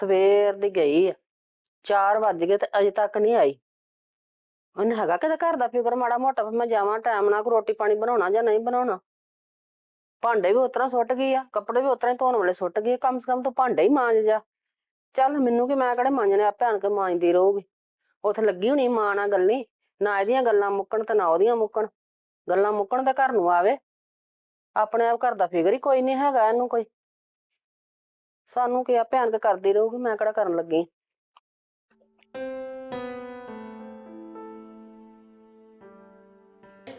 ਸਵੇਰ ਦੀ ਗਈ ਆ। 4 ਵੱਜ ਗਏ ਤੇ ਅਜੇ ਤੱਕ ਨਹੀਂ ਆਈ। ਉਹਨੇ ਹੈਗਾ ਕਿਤੇ ਘਰ ਦਾ ਫਿਕਰ ਮਾੜਾ ਮੋਟਾ ਵੀ ਮੈਂ ਜਾਵਾਂ ਟਾਈਮ ਨਾਲ ਕੋਈ ਰੋਟੀ ਪਾਣੀ ਬਣਾਉਣਾ ਜਾਂ ਨਹੀਂ ਬਣਾਉਣਾ। ਭਾਂਡੇ ਵੀ ਉਤਰਾ ਸੁੱਟ ਗਈ ਆ, ਕੱਪੜੇ ਵੀ ਉਤਰਾ ਧੋਣ ਵਾਲੇ ਸੁੱਟ ਗਏ, ਕਮ ਸੇ ਕਮ ਤੂੰ ਭਾਂਡੇ ਹੀ ਮਾਂਜ ਜਾ। ਚੱਲ ਮੈਨੂੰ ਕਿ ਮੈਂ ਕਿਹੜੇ ਮਾਂਜਣੇ ਆਪੇ ਆਣ ਕੇ ਮਾਂਜਦੀ ਰਹੂਗੀ। ਉੱਥੇ ਲੱਗੀ ਹੋਣੀ ਮਾਂ ਨਾਲ ਗੱਲੀ ਨਾ ਇਹਦੀਆਂ ਗੱਲਾਂ ਮੁੱਕਣ ਤੇ ਨਾ ਉਹਦੀਆਂ ਮੁੱਕਣ। ਗੱਲਾਂ ਮੁੱਕਣ ਤਾਂ ਘਰ ਨੂੰ ਆਵੇ। ਆਪਣੇ ਆਪ ਘਰ ਦਾ ਫਿਕਰ ਹੀ ਕੋਈ ਨਹੀਂ ਹੈਗਾ ਇਹਨੂੰ ਕੋਈ। ਸਾਨੂੰ ਕੀ ਆਪੇ ਆਣ ਕੇ ਕਰਦੀ ਰਹੂਗੀ ਮੈਂ ਕਿਹੜਾ ਕਰਨ ਲੱਗੀ?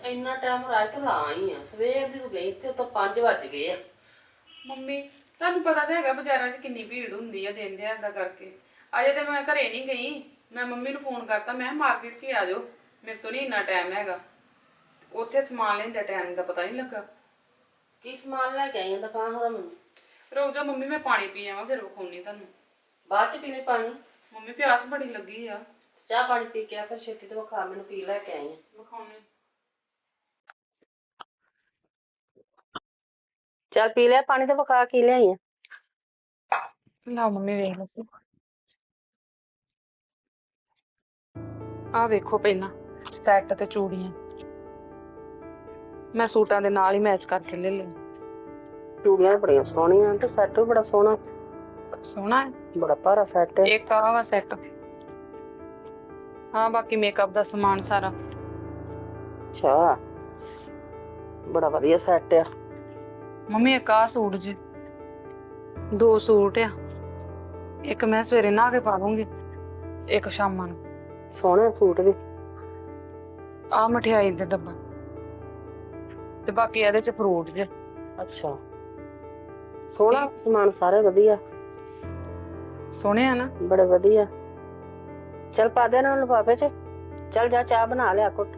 ਇੰਨਾ ਟਾਈਮ ਰਾਤ ਲਾ ਆਈ ਆ ਸਵੇਰ ਦੀ ਤੂੰ ਗਈ ਤੇ ਤਾਂ 5 ਵੱਜ ਗਏ ਆ। ਮੰਮੀ ਤੁਹਾਨੂੰ ਪਤਾ ਤਾਂ ਹੈਗਾ ਬਾਜ਼ਾਰਾਂ 'ਚ ਕਿੰਨੀ ਭੀੜ ਹੁੰਦੀ ਆ ਦਿਨ ਦਿਹਾੜ ਦਾ ਕਰਕੇ। ਅਜੇ ਤੇ ਮੈਂ ਘਰੇ ਨਹੀਂ ਗਈ ਮੈਂ ਮੰਮੀ ਨੂੰ ਫੋਨ ਕਰਤਾ ਮੈਂ ਮਾਰਕੀਟ 'ਚ ਹੀ ਆ ਜਾਓ ਮੇਰੇ ਤੋਂ ਨਹੀਂ ਇੰਨਾ ਟਾਈਮ ਹੈਗਾ। ਉੱਥੇ ਸਮਾਨ ਲੈਣ ਦਾ ਟਾਈਮ ਦਾ ਪਤਾ ਨਹੀਂ ਲੱਗਾ। ਕੀ ਸਮਾਨ ਲੈ ਕੇ ਆਈ ਆ ਦੁਕਾਨ ਹੋਰ ਮੈਨੂੰ। ਰੁਕ ਜਾਓ ਮੰਮੀ ਮੈਂ ਪਾਣੀ ਪੀ ਆਵਾਂ ਫਿਰ ਵਿਖਾਉਣੀ ਤੁਹਾਨੂੰ। ਬਾਅਦ ਚ ਪੀ ਲਈ ਪਾਣੀ? ਮੰਮੀ ਪਿਆਸ ਬੜੀ ਲੱਗੀ ਆ। ਚਾਹ ਪਾਣੀ ਪੀ ਕੇ ਆ ਫਿਰ ਛੇਤੀ ਤੋਂ ਖਾ ਮੈਨੂੰ ਪੀ ਲੈ ਕੇ ਆਈ ਵਿਖਾਉਣੀ। ਚੱਲ ਪੀ ਲਿਆ ਪਾਣੀ ਤੇ ਵਿਖਾ ਕੀ ਲਿਆਈ ਆ? ਲਓ ਮੰਮੀ ਵੇਖ ਲਓ ਸੀ ਆ ਵੇਖੋ ਪਹਿਲਾਂ ਸੈੱਟ ਤੇ ਚੂੜੀਆਂ। ਮੈਂ ਸੂਟਾਂ ਦੇ ਨਾਲ ਹੀ ਮੈਚ ਕਰਕੇ ਲੈ ਲਈ ਚੂੜੀਆਂ ਬੜੀਆਂ ਸੋਹਣੀਆਂ ਤੇ ਸੈੱਟ ਵੀ ਬੜਾ ਸੋਹਣਾ। ਸੋਹਣਾ ਹੈ? ਬੜਾ ਭਾਰਾ ਸੈੱਟ ਹੈ। ਇੱਕ ਆ ਵਾ ਸੈੱਟ ਹਾਂ ਬਾਕੀ ਮੇਕਅਪ ਦਾ ਸਮਾਨ ਸਾਰਾ। ਅੱਛਾ। ਬੜਾ ਵਧੀਆ ਸੈੱਟ ਆ। ਮੰਮੀ ਇੱਕ ਆ ਸੂਟ ਜੀ। ਦੋ ਸੂਟ ਆ। ਇੱਕ ਮੈਂ ਸਵੇਰੇ ਨਹਾ ਕੇ ਪਾ ਲੂੰਗੀ ਇੱਕ ਸ਼ਾਮਾਂ ਨੂੰ। ਸੋਹਣਾ ਸੂਟ ਵੀ। ਆ ਮਠਿਆਈ ਦੇ ਡੱਬਾ। ਤੇ ਬਾਕੀ ਇਹਦੇ ਚ ਫਰੂਟ ਜੇ। ਅੱਛਾ। ਸੋਹਣਾ ਸਮਾਨ ਸਾਰੇ ਵਧੀਆ। ਸੋਹਣੇ ਆ ਨਾ? ਬੜੇ ਵਧੀਆ। ਚੱਲ ਪਾ ਦੇ ਨੂੰ ਲਿਫਾਫੇ 'ਚ। ਚੱਲ ਜਾ ਚਾਹ ਬਣਾ ਲਿਆ ਘੁੱਟ।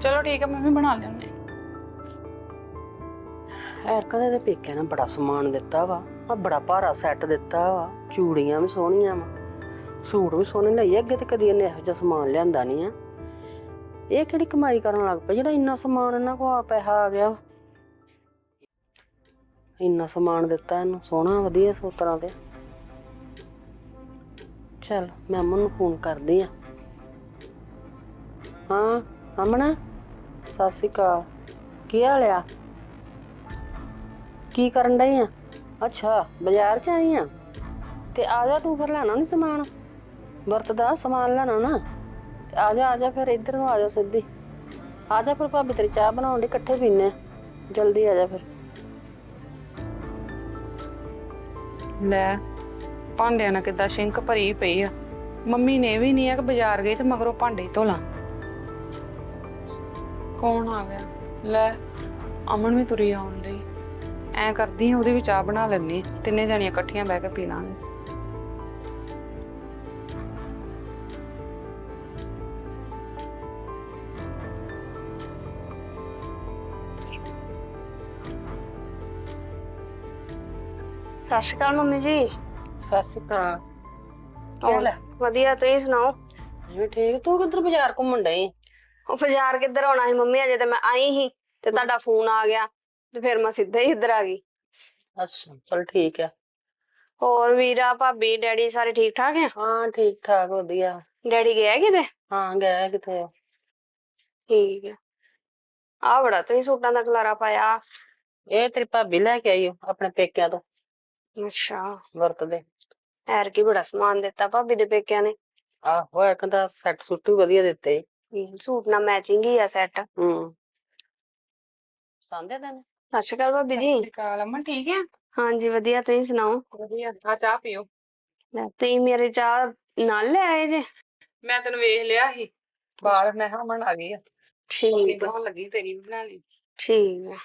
ਚਲੋ ਠੀਕ ਹੈ ਮੰਮੀ ਬਣਾ ਲਿਆਉਂਦੇ ਐਰ ਕਦੇ ਦੇ ਪੇਕਿਆਂ ਨੇ ਬੜਾ ਸਮਾਨ ਦਿੱਤਾ ਵਾ। ਆ ਬੜਾ ਭਾਰਾ ਸੈੱਟ ਦਿੱਤਾ ਵਾ। ਚੂੜੀਆਂ ਵੀ ਸੋਹਣੀਆਂ ਵਾ। ਸੂਟ ਵੀ ਸੋਹਣੇ ਲਈ ਅੱਗੇ ਤੇ ਕਦੀ ਇਹਨੇ ਇਹੋ ਜਿਹਾ ਸਮਾਨ ਲਿਆਂਦਾ ਨਹੀਂ ਆ। ਇਹ ਕਿਹੜੀ ਕਮਾਈ ਕਰਨ ਲੱਗ ਪਈ ਜਿਹੜਾ ਇੰਨਾ ਸਮਾਨ ਇਹਨਾਂ ਕੋਲ ਆ ਪੈਸਾ ਆ ਗਿਆ। ਵਾ। ਇੰਨਾ ਸਮਾਨ ਦਿੱਤਾ ਇਹਨੂੰ, ਸੋਹਣਾ, ਵਧੀਆ ਸੂਤਰਾਂ ਤੇ ਚਲ, ਮੈਂ ਅਮਨ ਨੂੰ ਫੋਨ ਕਰਦੀ ਆ। ਹਾਂ, ਅਮਨ? ਸਤਿ ਸ਼੍ਰੀ ਅਕਾਲ। ਕੀ ਹਾਲ ਆ? ਕੀ ਕਰਨ ਡਈ ਆ? ਅੱਛਾ, ਬਾਜ਼ਾਰ ਚ ਆਈ ਆ। ਤੇ ਆ ਜਾ ਤੂੰ ਫਿਰ ਲੈਣਾ ਨਹੀਂ ਸਮਾਨ। ਵਰਤ ਦਾ ਸਮਾਨ ਲੈਣਾ ਨਾ। ਤੇ ਆ ਜਾ ਆ ਜਾ ਫਿਰ ਇੱਧਰ ਨੂੰ ਆ ਜਾ ਸਿੱਧੀ। ਆ ਜਾ ਫਿਰ ਭਾਬੀ ਤੇਰੀ ਚਾਹ ਬਣਾਉਣ ਦੀ ਇਕੱਠੇ ਪੀਨੇ ਆ। ਜਲਦੀ ਆ ਜਾ ਫਿਰ। ਲੈ, ਭਾਂਡਿਆਂ ਨਾਲ ਕਿੱਦਾਂ ਸ਼ਿੰਕ ਭਰੀ ਪਈ ਆ। ਮੰਮੀ ਨੇ ਵੀ ਨਹੀਂ ਆ ਕਿ ਬਾਜ਼ਾਰ ਗਈ ਤੇ ਮਗਰੋਂ ਭਾਂਡੇ ਹੀ ਧੋਲਾਂ। ਕੌਣ ਆ ਗਿਆ? ਲੈ, ਅਮਨ ਵੀ ਤੁਰੀ ਆਉਣ ਲਈ ਐ ਕਰਦੀ ਆ, ਉਹਦੀ ਵੀ ਚਾਹ ਬਣਾ ਲੈਣੀ ਤਿੰਨੇ ਜਣੀਆਂ ਇਕੱਠੀਆਂ ਬਹਿ ਕੇ ਪੀ ਲਾਂਗੇ। ਸਤਿ ਸ਼੍ਰੀ ਅਕਾਲ ਮੰਮੀ ਜੀ। ਸਤਿ ਸ਼੍ਰੀ ਅਕਾਲ। ਕੀ ਹਾਲ ਆ ਵਧੀਆ ਤੁਸੀਂ ਸੁਣਾਓ? ਜਿਵੇਂ ਠੀਕ। ਤੂੰ ਕਿੱਧਰ ਬਾਜ਼ਾਰ ਘੁੰਮਣ ਡਈ? ਉਹ ਬਾਜ਼ਾਰ ਕਿੱਧਰ ਆਉਣਾ ਸੀ ਮੰਮੀ ਅਜੇ ਤੇ ਮੈਂ ਆਈ ਸੀ ਤੇ ਤੁਹਾਡਾ ਫੋਨ ਆ ਗਿਆ ਤੇ ਫਿਰ ਮੈਂ ਸਿੱਧਾ ਹੀ ਇੱਧਰ ਆ ਗਈ। ਅੱਛਾ ਚਲ ਠੀਕ ਆ। ਹੋਰ ਵੀਰਾ ਭਾਬੀ ਡੈਡੀ ਸਾਰੇ ਠੀਕ ਠਾਕ ਆ? ਹਾਂ ਠੀਕ ਠਾਕ ਵਧੀਆ। ਡੈਡੀ ਗਿਆ ਕਿਤੇ? ਹਾਂ ਗਿਆ ਕਿਥੇ ਠੀਕ ਆ। ਆ ਬੜਾ ਤੁਸੀਂ ਸੂਟਾਂ ਦਾ ਖਲਾਰਾ ਪਾਇਆ। ਇਹ ਤੇਰੀ ਭਾਬੀ ਲੈ ਕੇ ਆਈ ਓ ਆਪਣੇ ਪੇਕਿਆਂ ਤੋਂ। ਅੱਛਾ। ਵਰਤ ਦੇ। ਐਰ ਕੀ ਬੜਾ ਸਮਾਨ ਦਿੱਤਾ ਭਾਬੀ ਦੇ ਪੇਕਿਆਂ ਨੇ। ਆਹੋ ਇਹ ਕਹਿੰਦਾ ਸੈੱਟ ਸੁੱਟ ਵੀ ਵਧੀਆ ਦਿੱਤੇ। ਹਮ, ਸੂਟ ਨਾਲ ਮੈਚਿੰਗ ਹੀ ਆ ਸੈੱਟ ਹੂੰ। ਪਸੰਦ ਹੈ ਤੈਨੂੰ? ਸਤਿ ਸ਼੍ਰੀ ਅਕਾਲ ਭਾਬੀ ਜੀ। ਕਾਲ ਅਮਨ ਠੀਕ ਆ? ਹਾਂਜੀ ਵਧੀਆ ਤੁਸੀਂ ਸੁਣਾਓ? ਵਧੀਆ ਆ ਚਾਹ ਪੀਓ। ਲੈ, ਤੁਸੀਂ ਮੇਰੇ ਚਾਹ ਨਾਲ ਲੈ ਆਏ ਜੇ? ਮੈਂ ਤੈਨੂੰ ਵੇਖ ਲਿਆ ਸੀ ਬਾਹਰ ਮੈਂ ਕਿਹਾ ਅਮਨ ਆ ਗਈ ਆ। ਠੀਕ ਆ। ਬਣਾਉਣ ਲੱਗੀ ਤੇਰੀ ਵੀ ਬਣਾ ਲਈ। ਠੀਕ ਆ।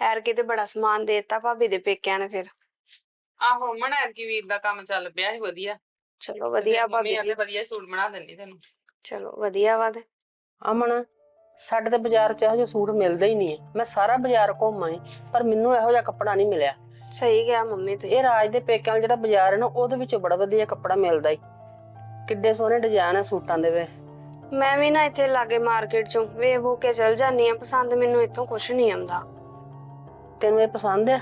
ਐਰ ਕੀ ਤੇ ਬੜਾ ਸਮਾਨ ਦੇਤਾ ਭਾਬੀ ਦੇ ਪੇਕਿਆਂ ਨੇ ਫਿਰ। ਆਹੋ ਅਮਨ ਐਤਕੀ ਵੀਰ ਦਾ ਕੰਮ ਚੱਲ ਪਿਆ ਸੀ ਵਧੀਆ। ਚਲੋ ਵਧੀਆ ਭਾਬੀ ਜੀ। ਵਧੀਆ ਸੂਟ ਬਣਾ ਦਿੰਦੀ ਤੈਨੂੰ। ਚਲੋ ਵਧੀਆ ਵਾ ਤੇ। ਅਮਨ ਸਾਡੇ ਤੇ ਬਾਜ਼ਾਰ ਚ ਇਹੋ ਜਿਹੇ ਸੂਟ ਮਿਲਦੇ ਹੀ ਨਹੀਂ ਹੈ ਮੈਂ ਸਾਰਾ ਬਾਜ਼ਾਰ ਘੁੰਮ ਆਈ ਪਰ ਮੈਨੂੰ ਇਹੋ ਜਿਹਾ ਕੱਪੜਾ ਨਹੀਂ ਮਿਲਿਆ। ਸਹੀ ਗਿਆ ਮੰਮੀ ਤੁਸੀਂ। ਇਹ ਰਾਜ ਦੇ ਪੇਕਿਆਂ ਵਾਲਾ ਜਿਹੜਾ ਬਾਜ਼ਾਰ ਹੈ ਨਾ ਉਹਦੇ ਵਿੱਚ ਬੜਾ ਵਧੀਆ ਕੱਪੜਾ ਮਿਲਦਾ ਈ। ਕਿੱਡੇ ਸੋਹਣੇ ਡਿਜ਼ਾਈਨ ਆ ਸੂਟਾਂ ਦੇ ਵੇ। ਮੈਂ ਵੀ ਨਾ ਇੱਥੇ ਲਾਗੇ ਮਾਰਕੀਟ ਚੋਂ ਵੇਖ ਵੂ ਕੇ ਚਲ ਜਾਂਦੀ ਆ ਪਸੰਦ ਮੈਨੂੰ ਇੱਥੋਂ ਕੁਝ ਨਹੀਂ ਆਉਂਦਾ। ਤੈਨੂੰ ਇਹ ਪਸੰਦ ਆ?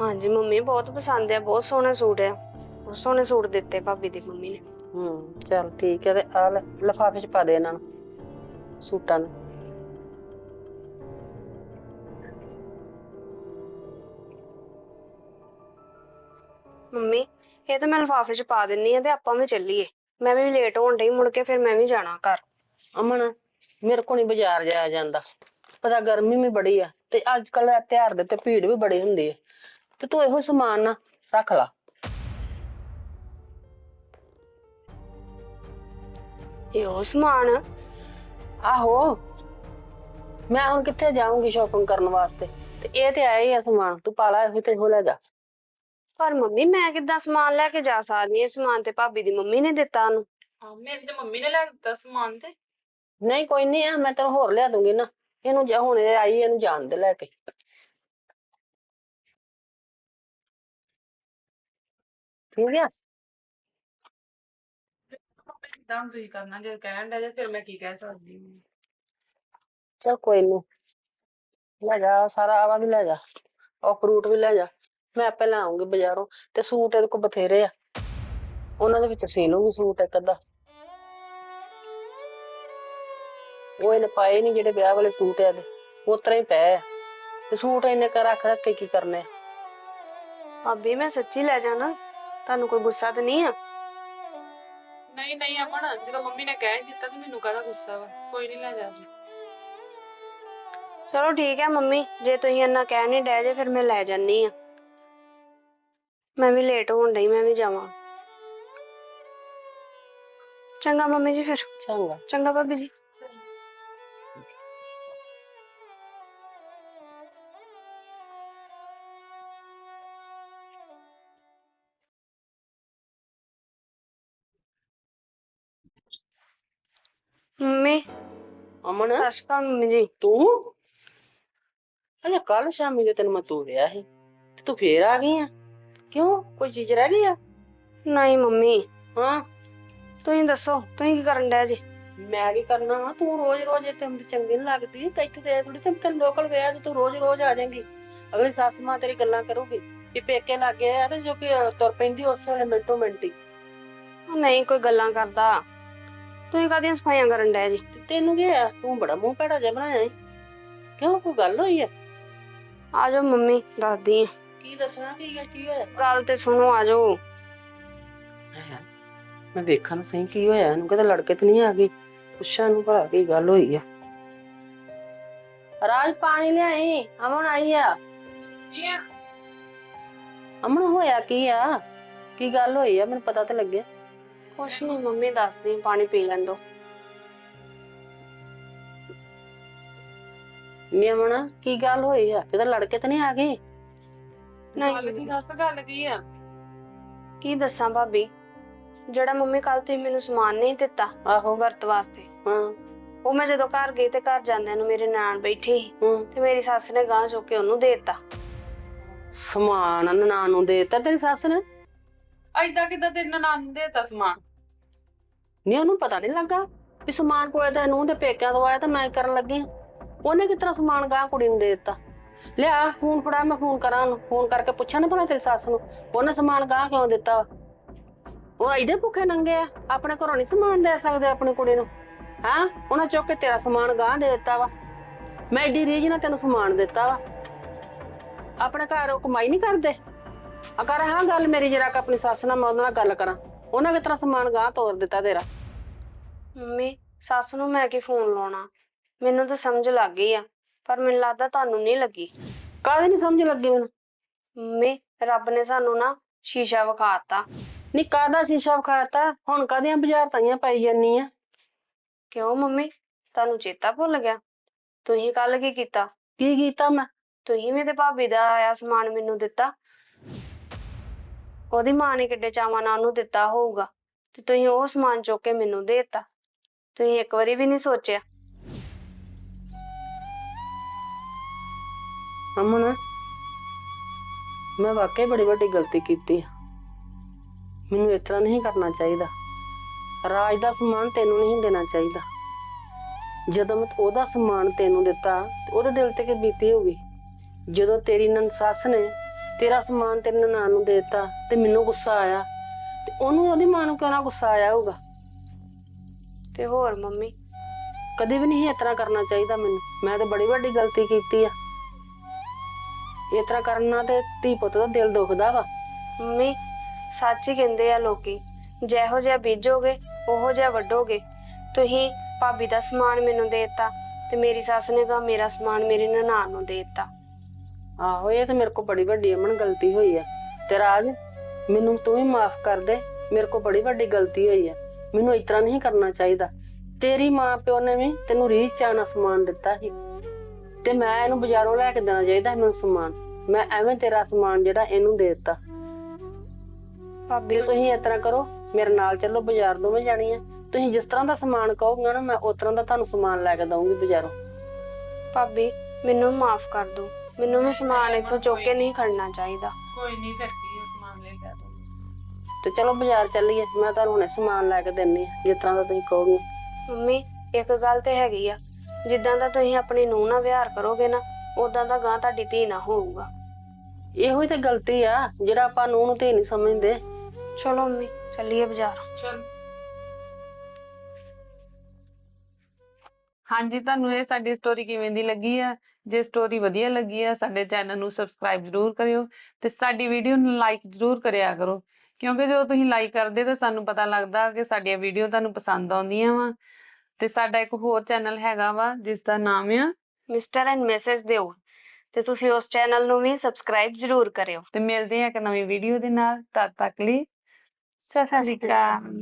ਹਾਂਜੀ ਮੰਮੀ ਬਹੁਤ ਪਸੰਦ ਆ ਬਹੁਤ ਸੋਹਣੇ ਸੂਟ ਆ। ਬਹੁਤ ਸੋਹਣੇ ਸੂਟ ਦਿੱਤੇ ਭਾਬੀ ਦੀ ਮੰਮੀ ਨੇ। ਹੂੰ ਚੱਲ ਠੀਕ ਹੈ ਤੇ ਆ ਲਿਫਾਫੇ ਚ ਪਾ ਦੇ ਇਹਨਾਂ ਨੂੰ ਸੂਟਾਂ ਨੂੰ। ਮੰਮੀ ਇਹ ਤਾਂ ਮੈਂ ਲਿਫਾਫੇ 'ਚ ਪਾ ਦਿੰਨੀ ਆ ਤੇ ਆਪਾਂ ਵੀ ਚੱਲੀਏ। ਮੈਂ ਵੀ ਲੇਟ ਹੋਣ ਡਈ ਮੁੜ ਕੇ ਫਿਰ ਮੈਂ ਵੀ ਜਾਣਾ ਘਰ। ਅਮਨ ਮੇਰੇ ਕੋਲ ਨਹੀਂ ਬਾਜ਼ਾਰ ਜਾਇਆ ਜਾਂਦਾ। ਪਤਾ ਗਰਮੀ ਵੀ ਬੜੀ ਆ ਤੇ ਅੱਜ ਕੱਲ ਤਿਉਹਾਰ ਦੇ ਤੇ ਭੀੜ ਵੀ ਬੜੀ ਹੁੰਦੀ ਹੈ ਤੇ ਤੂੰ ਇਹੋ ਸਮਾਨ ਨਾ ਰੱਖ ਲਾ। ਇਹ ਉਹ ਸਮਾਨ? ਆ। ਆਹੋ। ਮੈਂ ਹੁਣ ਕਿੱਥੇ ਜਾਊਂਗੀ ਸ਼ਾਪਿੰਗ ਕਰਨ ਵਾਸਤੇ? ਤੇ ਇਹ ਤੇ ਆਇਆ ਹੀ ਆ ਸਮਾਨ। ਤੂੰ ਪਾ ਲਾ ਇਹੋ ਤੇ ਇਹੋ ਲੈ ਜਾ। ਪਰ ਮੰਮੀ ਮੈਂ ਕਿੱਦਾਂ ਸਮਾਨ ਲੈ ਕੇ ਜਾ ਸਕਦੀ ਹਾਂ? ਸਮਾਨ ਤੇ ਭਾਬੀ ਦੀ ਮੰਮੀ ਨੇ ਦਿੱਤਾ ਉਹਨੂੰ। ਹਾਂ ਮੇਰੀ ਤੇ ਮੰਮੀ ਨੇ ਲੈ ਦਿੱਤਾ ਸਮਾਨ ਤੇ। ਨਹੀਂ ਕੋਈ ਨਹੀਂ ਆ ਮੈਂ ਤੈਨੂੰ ਹੋਰ ਲਿਆ ਦੂੰਗੀ ਨਾ। ਇਹਨੂੰ ਜਾ ਹੁਣ ਇਹ ਆਈ ਇਹਨੂੰ ਜਾਣ ਦੇ ਲੈ ਕੇ। ਠੀਕ ਆ? ਹੁਣ ਤੁਸੀਂ ਕਰਨਾ ਜੇ ਕਹਿਣ ਦਾ ਜੇ ਫਿਰ ਮੈਂ ਕੀ ਕਹਿ ਸਕਦੀ ਹਾਂ। ਚਲ ਕੋਈ ਨੀ। ਲੈ ਜਾ ਸਾਰਾ ਆਵਾ ਵੀ ਲੈ ਜਾ। ਉਹ ਫਰੂਟ ਵੀ ਲੈ ਜਾ। ਮੈਂ ਆਪੇ ਲੈ ਆਉਂਗੀ ਬਾਜ਼ਾਰੋਂ। ਤੇ ਸੂਟ ਇਹਦੇ ਕੋਲ ਬਥੇਰੇ ਆ। ਉਹਨਾਂ ਦੇ ਵਿੱਚ ਸੀ ਲੂੰਗੀ ਸੂਟ ਇੱਕ ਅੱਧਾ। ਉਹ ਇਹਨੇ ਪਾਏ ਨਹੀਂ ਜਿਹੜੇ ਵਿਆਹ ਵਾਲੇ ਸੂਟ ਆ ਦੇ ਉਸ ਤਰ੍ਹਾਂ ਹੀ ਪਏ ਆ। ਤੇ ਸੂਟ ਇਹਨੇ ਕਰ ਰੱਖ ਰੱਖ ਕੇ ਕੀ ਕਰਨੇ? ਆ ਭਾਬੀ ਮੈਂ ਸੱਚੀ ਲੈ ਜਾਣਾ ਤੁਹਾਨੂੰ ਕੋਈ ਗੁੱਸਾ ਤਾਂ ਨਹੀਂ ਆ? ਨਹੀਂ ਨਹੀਂ ਅਮਨ ਜਦੋਂ ਮੰਮੀ ਨੇ ਕਹਿ ਹੀ ਦਿੱਤਾ ਤੇ ਮੈਨੂੰ ਕਾਹਦਾ ਗੁੱਸਾ ਵਾ? ਕੋਈ ਨਹੀਂ ਲੈ ਜਾ ਚਲੋ ਠੀਕ ਹੈ ਮੰਮੀ ਜੇ ਤੁਸੀਂ ਇੰਨਾ ਕਹਿ ਨਹੀਂ ਡੈ ਜੇ ਫਿਰ ਮੈਂ ਲੈ ਜਾਨੀ ਆ। ਮੈਂ ਵੀ ਲੇਟ ਹੋਣ ਡਈ ਮੈਂ ਵੀ ਜਾਵਾਂ। ਚੰਗਾ ਮੰਮੀ ਜੀ ਫਿਰ। ਚੰਗਾ। ਚੰਗਾ ਭਾਬੀ ਜੀ। ਮੰਮੀ ਅਮਨ ਸਤਿ ਸ਼੍ਰੀ ਅਕਾਲ ਮੰਮੀ ਜੀ ਤੂੰ ਅਜੇ ਕੱਲ ਸ਼ਾਮੀ ਦੇ ਤੈਨੂੰ ਮੈਂ ਤੋਰਿਆ ਸੀ ਤੇ ਤੂੰ ਫੇਰ ਆ ਗਈ ਆ ਕਿਉਂ ਕੋਈ ਚੀਜ਼ ਰਹਿ ਗਈ ਆ ਨਹੀਂ ਮੰਮੀ ਹਾਂ ਤੁਸੀਂ ਦੱਸੋ ਤੁਸੀਂ ਕੀ ਕਰਨ ਡੈ ਜੀ ਮੈਂ ਕੀ ਕਰਨਾ ਵਾ ਤੂੰ ਰੋਜ਼ ਰੋਜ਼ ਇੱਥੇ ਮੈਨੂੰ ਚੰਗੀ ਨੀ ਲੱਗਦੀ ਤੇ ਇੱਥੇ ਤੇ ਥੋੜੀ ਤੇ ਤੈਨੂੰ ਲੋਕਲ ਵਿਆਹ ਤੇ ਤੂੰ ਰੋਜ਼ ਰੋਜ਼ ਆ ਜਾਏਂਗੀ ਅਗਲੀ ਸੱਸ ਮਾਂ ਤੇਰੀ ਗੱਲਾਂ ਕਰੂਗੀ ਵੀ ਪੇਕੇ ਲੱਗੇ ਆ ਤੇ ਜੋ ਕਿ ਤੁਰ ਪੈਂਦੀ ਉਸ ਵੇਲੇ ਮਿੰਟੋ ਮਿੰਟੀ ਉਹ ਨਹੀਂ ਕੋਈ ਗੱਲਾਂ ਕਰਦਾ ਤੁਸੀਂ ਕਾਹਦੀਆਂ ਸਫਾਈਆਂ ਕਰਨ ਡੈ ਜੀ? ਤੇ ਤੈਨੂੰ ਕੀ ਆ ਤੂੰ ਬੜਾ ਮੂੰਹ ਭੈੜਾ ਜਿਹਾ ਬਣਾਇਆ ਈ। ਕਿਉਂ ਕੋਈ ਗੱਲ ਹੋਈ ਆ? ਆ ਜਾਓ ਮੰਮੀ ਦੱਸਦੀ ਆ। ਕੀ ਦੱਸਣਾ ਕੀ ਆ ਕੀ ਹੋਇਆ? ਗੱਲ ਤੇ ਸੁਣੋ ਆ ਜਾਓ। ਮੈਂ ਵੇਖਾਂ ਤਾਂ ਸਹੀ ਕੀ ਹੋਇਆ। ਇਹਨੂੰ ਕਿਤੇ ਲੜਕੇ ਤੇ ਨਹੀਂ ਆ ਗਈ। ਪੁੱਛਾਂ ਨੂੰ ਭਲਾ ਕੀ ਗੱਲ ਹੋਈ ਆ। ਰਾਜ ਪਾਣੀ ਲਿਆਈ। ਅਮਨ ਆਈ ਆ। ਕੀ ਆ? ਅਮਨ ਹੋਇਆ ਕੀ ਆ? ਕੀ ਗੱਲ ਹੋਈ ਆ? ਮੈਨੂੰ ਪਤਾ ਤਾਂ ਲੱਗਿਆ। ਕੁਛ ਨਹੀਂ ਮੰਮੀ ਦੱਸਦੀ ਆ, ਪਾਣੀ ਪੀ ਲੈਣ ਦੋ। ਨੀ ਅਮਨ ਕੀ ਗੱਲ ਹੋਈ ਆ? ਕਿਤੇ ਲੜਕੇ ਤੇ ਨਹੀਂ ਆ ਗਈ? ਗੱਲ ਕੀ ਦੱਸ ਗੱਲ ਕੀ ਆ? ਕੀ ਦੱਸਾਂ ਭਾਬੀ? ਜਿਹੜਾ ਮੰਮੀ ਕੱਲ ਤੁਸੀਂ ਮੈਨੂੰ ਸਮਾਨ ਨਹੀਂ ਦਿੱਤਾ ਆਹੋ ਵਰਤ ਵਾਸਤੇ। ਹਾਂ। ਉਹ ਮੈਂ ਜਦੋਂ ਘਰ ਗਈ ਤੇ ਘਰ ਜਾਂਦਿਆਂ ਨੂੰ ਮੇਰੇ ਨਾਨ ਬੈਠੇ ਸੀ ਹੂੰ। ਤੇ ਮੇਰੀ ਸੱਸ ਨੇ ਗਾਂ ਚੁੱਕ ਕੇ ਉਹਨੂੰ ਦੇ ਦਿੱਤਾ। ਸਮਾਨ ਨਨਾਣ ਨੂੰ ਦੇਤਾ ਤੇਰੀ ਸੱਸ ਨੇ? ਐਦਾਂ ਕਿਦਾਂ ਤੇਰੇ ਨਨਾਣ ਨੇ ਦੇਤਾ ਨਹੀਂ, ਉਹਨੂੰ ਪਤਾ ਨਹੀਂ ਲੱਗਾ ਵੀ ਸਮਾਨ ਕੋਲੇ ਤਾਂ ਨੂੰ ਦੇ ਪੇਕਿਆਂ ਤੋਂ ਆਇਆ ਤਾਂ ਮੈਂ ਕਰਨ ਲੱਗੀ ਆਂ। ਉਹਨੇ ਕਿਸ ਤਰ੍ਹਾਂ ਸਮਾਨ ਗਾਂ ਕੁੜੀ ਨੂੰ ਦੇ ਦਿੱਤਾ? ਲਿਆ, ਫੋਨ ਫੜਾ, ਮੈਂ ਫੋਨ ਕਰਾਂ ਉਹਨੂੰ। ਫੋਨ ਕਰਕੇ ਪੁੱਛਾਂ ਨਾ ਭਲਾ ਤੇਰੀ ਸੱਸ ਨੂੰ? ਉਹਨੇ ਸਮਾਨ ਗਾਂ ਕਿਉਂ ਦਿੱਤਾ? ਵਾ? ਉਹ ਐਡੇ ਭੁੱਖੇ ਨੰਗੇ ਆ। ਆਪਣੇ ਘਰੋਂ ਨਹੀਂ ਸਮਾਨ ਦੇ ਸਕਦੇ ਆਪਣੀ ਕੁੜੀ ਨੂੰ? ਹਾਂ? ਉਹਨਾਂ ਚੁੱਕ ਕੇ ਤੇਰਾ ਸਮਾਨ ਗਾਂ ਦੇ ਦਿੱਤਾ ਵਾ। ਮੈਂ ਐਡੀ ਰੀਝ ਨਾਲ ਤੈਨੂੰ ਸਮਾਨ ਦਿੱਤਾ ਵਾ। ਆਪਣੇ ਘਰ ਉਹ ਕਮਾਈ ਨਹੀਂ ਕਰਦੇ? ਅਗਰ ਹਾਂ ਗੱਲ ਮੇਰੀ ਜਰਾ ਕ ਆਪਣੀ ਸੱਸ ਨਾਲ ਮੈਂ ਉਹਦੇ ਨਾਲ ਗੱਲ ਕਰਾਂ। ਉਹਨਾਂ ਕਿਸ ਤਰ੍ਹਾਂ ਸਮਾਨ ਗਾਂ ਤੋਰ ਦਿੱਤਾ ਤੇਰਾ? ਮੰਮੀ ਸੱਸ ਨੂੰ ਮੈਂ ਕੀ ਫੋਨ ਲਾਉਣਾ? ਮੈਨੂੰ ਤਾਂ ਸਮਝ ਲੱਗ ਗਈ ਆ ਪਰ ਮੈਨੂੰ ਲੱਗਦਾ ਤੁਹਾਨੂੰ ਨਹੀਂ ਲੱਗੀ। ਕਾਹਦੀ ਨਹੀਂ ਸਮਝ ਲੱਗੀ ਮੈਨੂੰ? ਮੰਮੀ ਰੱਬ ਨੇ ਸਾਨੂੰ ਨਾ ਸ਼ੀਸ਼ਾ ਵਿਖਾਤਾ। ਨੀ ਕਾਹਦਾ ਸ਼ੀਸ਼ਾ ਵਿਖਾਤਾ? ਹੁਣ ਕਾਹਦੀਆਂ ਬਾਜ਼ਾਰ ਤਾਈਆਂ ਪਾਈ ਜਾਨੀ ਆ? ਕਿਉਂ ਮੰਮੀ? ਤੁਹਾਨੂੰ ਚੇਤਾ ਭੁੱਲ ਗਿਆ? ਤੁਸੀਂ ਕੱਲ ਕੀ ਕੀਤਾ? ਕੀ ਕੀਤਾ ਮੈਂ? ਤੁਸੀਂ ਤੇ ਭਾਬੀ ਦਾ ਆਇਆ ਸਮਾਨ ਮੈਨੂੰ ਦਿੱਤਾ। ਉਹਦੀ ਮਾਂ ਨੇ ਕਿੱਡੇ ਚਾਵਾਂ ਨਾਲ ਉਹਨੂੰ ਦਿੱਤਾ ਹੋਊਗਾ ਤੇ ਤੁਸੀਂ ਉਹ ਸਮਾਨ ਚੁੱਕ ਕੇ ਮੈਨੂੰ ਦੇ ਤੁਸੀਂ ਇੱਕ ਵਾਰੀ ਵੀ ਨਹੀਂ ਸੋਚਿਆ। ਅਮਨ, ਮੈਂ ਵਾਕਈ ਬੜੀ ਵੱਡੀ ਗਲਤੀ ਕੀਤੀ ਆ। ਮੈਨੂੰ ਇਸ ਤਰ੍ਹਾਂ ਨਹੀਂ ਕਰਨਾ ਚਾਹੀਦਾ। ਰਾਜ ਦਾ ਸਮਾਨ ਤੈਨੂੰ ਨਹੀਂ ਦੇਣਾ ਚਾਹੀਦਾ। ਜਦੋਂ ਮੈਂ ਉਹਦਾ ਸਮਾਨ ਤੈਨੂੰ ਦਿੱਤਾ ਤੇ ਉਹਦੇ ਦਿਲ ਤੇ ਕੀ ਬੀਤੀ ਹੋਗੀ ਜਦੋਂ ਤੇਰੀ ਨਨ ਸੱਸ ਨੇ ਤੇਰਾ ਸਮਾਨ ਤੇਰੀ ਨਨਾਣ ਨੂੰ ਦੇ ਦਿੱਤਾ ਤੇ ਮੈਨੂੰ ਗੁੱਸਾ ਆਇਆ ਤੇ ਉਹਨੂੰ ਉਹਦੀ ਮਾਂ ਨੂੰ ਕਿਉਂ ਨਾ ਗੁੱਸਾ ਆਇਆ ਹੋਊਗਾ? ਤੇ ਹੋਰ ਮੰਮੀ? ਕਦੇ ਵੀ ਨਹੀਂ ਇਸ ਤਰ੍ਹਾਂ ਕਰਨਾ ਚਾਹੀਦਾ ਮੈਨੂੰ। ਮੈਂ ਤਾਂ ਬੜੀ ਵੱਡੀ ਗਲਤੀ ਕੀਤੀ ਆ। ਇਸ ਤਰ੍ਹਾਂ ਕਰਨਾ ਤੇ ਧੀ ਪੁੱਤ ਦਾ ਦਿਲ ਦੁਖਦਾ ਵਾ। ਮੰਮੀ ਸੱਚ ਹੀ ਕਹਿੰਦੇ ਆ ਲੋਕੀ ਜਿਹੋ ਜਿਹਾ ਬੀਜੋਗੇ ਉਹੋ ਜਿਹਾ ਵੱਢੋਗੇ। ਤੁਸੀਂ ਭਾਬੀ ਦਾ ਸਮਾਨ ਮੈਨੂੰ ਦੇਤਾ ਤੇ ਮੇਰੀ ਸੱਸ ਨੇ ਤਾਂ ਮੇਰਾ ਸਮਾਨ ਮੇਰੀ ਨਨਾਣ ਨੂੰ ਦੇਤਾ। ਆਹੋ ਇਹ ਤਾਂ ਮੇਰੇ ਕੋਲ ਬੜੀ ਵੱਡੀ ਅਮਨ ਗਲਤੀ ਹੋਈ ਆ। ਤੇ ਰਾਜ ਮੈਨੂੰ ਤੂੰ ਵੀ ਮਾਫ ਕਰ ਦੇ ਮੇਰੇ ਕੋਲ ਬੜੀ ਵੱਡੀ ਗਲਤੀ ਹੋਈ ਆ। ਮੈਨੂੰ ਇਸ ਤਰ੍ਹਾਂ ਨਹੀਂ ਕਰਨਾ ਚਾਹੀਦਾ। ਤੇਰੀ ਮਾਂ ਪਿਓ ਨੇ ਵੀ ਤੈਨੂੰ ਰੀਝ ਚਾਣਾ ਸਮਾਨ ਦਿੱਤਾ ਸੀ। ਤੇ ਮੈਂ ਇਹਨੂੰ ਬਾਜ਼ਾਰੋਂ ਲੈ ਕੇ ਦੇਣਾ ਚਾਹੀਦਾ ਸੀ ਮੈਨੂੰ ਸਮਾਨ। ਮੈਂ ਐਵੇਂ ਤੇਰਾ ਸਮਾਨ ਜਿਹੜਾ ਇਹਨੂੰ ਦੇ ਦਿੱਤਾ। ਭਾਬੀ ਤੁਸੀਂ ਇਸ ਤਰ੍ਹਾਂ ਕਰੋ ਮੇਰੇ ਨਾਲ ਚੱਲੋ ਬਾਜ਼ਾਰ ਦੋਵੇਂ ਜਾਣੀਆਂ ਤੁਸੀਂ ਜਿਸ ਤਰ੍ਹਾਂ ਦਾ ਸਮਾਨ ਕਹੋਗੇ ਨਾ ਮੈਂ ਉਸ ਤਰ੍ਹਾਂ ਦਾ ਤੁਹਾਨੂੰ ਸਮਾਨ ਲੈ ਕੇ ਦਊਂਗੀ ਬਾਜ਼ਾਰੋਂ। ਭਾਬੀ ਮੈਨੂੰ ਮਾਫ ਕਰ ਦਿਓ। ਮੈਨੂੰ ਵੀ ਸਮਾਨ ਇੱਥੋਂ ਚੁੱਕ ਕੇ ਨਹੀਂ ਖੜਨਾ ਚਾਹੀਦਾ। ਕੋਈ ਨਹੀਂ ਫਿਰ ਕੀ ਆ, ਸਮਾਨ ਲੈ ਕੇ ਆ ਦੂੰਗੀ ਤੇ ਚਲੋ ਬਾਜ਼ਾਰ ਚੱਲੀਏ ਮੈਂ ਤੁਹਾਨੂੰ ਹੁਣੇ ਸਮਾਨ ਲੈ ਕੇ ਦਿੰਨੀ ਆ ਜਿਸ ਤਰ੍ਹਾਂ ਦਾ ਤੁਸੀਂ ਕਹੋਗੇ। ਮੰਮੀ ਇੱਕ ਗੱਲ ਤੇ ਹੈਗੀ ਆ ਜਿੱਦਾਂ ਦਾ ਤੁਸੀਂ ਆਪਣੀ ਨੂੰਹ ਨਾਲ ਵਿਹਾਰ ਕਰੋਗੇ ਨਾ ਉਦਾਂ ਦਾ ਗਾਂ ਤੁਹਾਡੀ ਧੀ ਨਾ ਹੋਊਗਾ। ਇਹੋ ਹੀ ਤੇ ਗਲਤੀ ਆ ਜਿਹੜਾ ਆਪਾਂ ਨੂੰ ਨੂੰ ਤੇ ਨਹੀਂ ਸਮਝਦੇ। ਚਲੋ ਮੰਮੀ ਚੱਲੀਏ ਬਾਜ਼ਾਰ। ਚਲ। ਹਾਂਜੀ ਤੁਹਾਨੂੰ ਇਹ ਸਾਡੀ ਸਟੋਰੀ ਕਿਵੇਂ ਦੀ ਲੱਗੀ ਆ? ਜੇ ਸਟੋਰੀ ਵਧੀਆ ਲੱਗੀ ਆ ਸਾਡੇ ਚੈਨਲ ਨੂੰ ਸਬਸਕ੍ਰਾਈਬ ਜ਼ਰੂਰ ਕਰਿਓ ਤੇ ਸਾਡੀ ਵੀਡੀਓ ਨੂੰ ਲਾਈਕ ਜ਼ਰੂਰ ਕਰਿਆ ਕਰੋ। ਕਿਉਂਕਿ ਜਦੋਂ ਤੁਸੀਂ ਲਾਈਕ ਕਰਦੇ ਤਾਂ ਸਾਨੂੰ ਪਤਾ ਲੱਗਦਾ ਕਿ ਸਾਡੀਆਂ ਵੀਡੀਓ ਤੁਹਾਨੂੰ ਪਸੰਦ ਆਉਂਦੀਆਂ ਵਾ। ਤੇ ਸਾਡਾ ਇੱਕ ਹੋਰ ਚੈਨਲ ਹੈਗਾ ਵਾ ਜਿਸ ਦਾ ਨਾਮ ਆ ਮਿਸਟਰ ਐਂਡ ਮਿਸਿਸ ਦਿਓ ਤੇ ਤੁਸੀਂ ਉਸ ਚੈਨਲ ਨੂੰ ਵੀ ਸਬਸਕ੍ਰਾਈਬ ਜ਼ਰੂਰ ਕਰਿਓ। ਤੇ ਮਿਲਦੇ ਆ ਇੱਕ ਨਵੀਂ ਵੀਡੀਓ ਦੇ ਨਾਲ। ਤਦ ਤੱਕ ਲਈ ਸਤਿ ਸ੍ਰੀ ਅਕਾਲ।